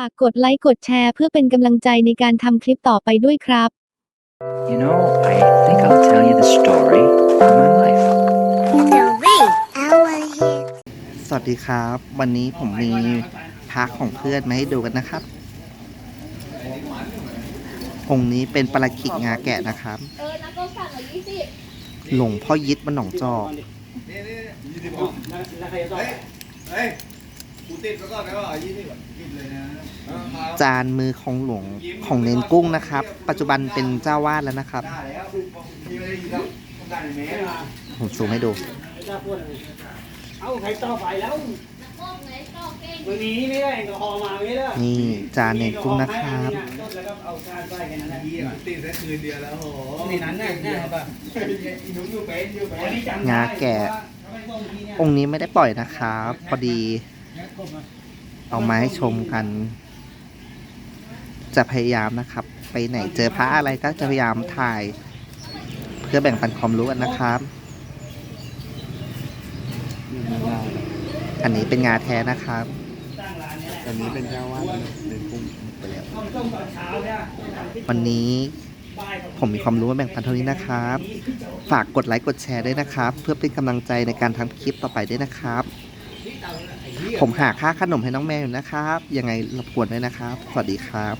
ฝากกดไลค์กดแชร์เพื่อเป็นกำลังใจในการทำคลิปต่อไปด้วยครับ You know, I think I'll tell you the story of my life. Three hour hit. สวัสดีครับ วันนี้ผมมีพักของเพื่อนมาให้ดูกันนะครับ องค์นี้เป็นปลาขิกงาแกะนะครับ หลวงพ่อยิดบ้านหนองจอก เฮ้ย กูติดแล้วก่อนนะว่ายี่สิบกินเลยนะจานมือของหลวงของเน้นกุ้งนะครับ ปัจจุบันเป็นเจ้าวาดแล้วนะครับได้แล้วมีอะไรอีกครับต้องการแม่มาผมซูมให้ดูเอาใครต่อไฟแล้ววันนี้ไม่ได้แอลกอฮอล์มาไม่ได้นี่จานเน้นกุ้งนะครับแล้วก็เอาชาติใส่กันนั่นแหละยี่ติดแค่คืนเดียวแล้วโหในนั้นน่ะน่ะป่ะอีหนุ่มอยู่เป็นอยู่เป็วันนนี้จำได้งาแกะองค์นี้ไม่ได้ปล่อยนะครับ พอดี เอามาให้ชมกัน จะพยายามนะครับ ไปไหนเจอพระอะไรก็จะพยายามถ่าย เพื่อแบ่งปันความรู้กันนะครับ อันนี้เป็นงาแท้นะครับตั้งร้านเนี้ยอันนี้เป็นเจ้าวาดเป็นกุ้งไปแล้วต้มต้มตอนเช้าเนี่ยวันนี้บ่ายผมมีความรู้มาแบ่งปันเท่านี้นะครับ ฝากกดไลค์กดแชร์ด้วยนะครับ เพื่อเป็นกำลังใจในการทำคลิปต่อไปด้วยนะครับ ผมหาค่าขนมให้น้องแมวอยู่นะครับ ยังไงรบกวนด้วยนะครับ สวัสดีครับ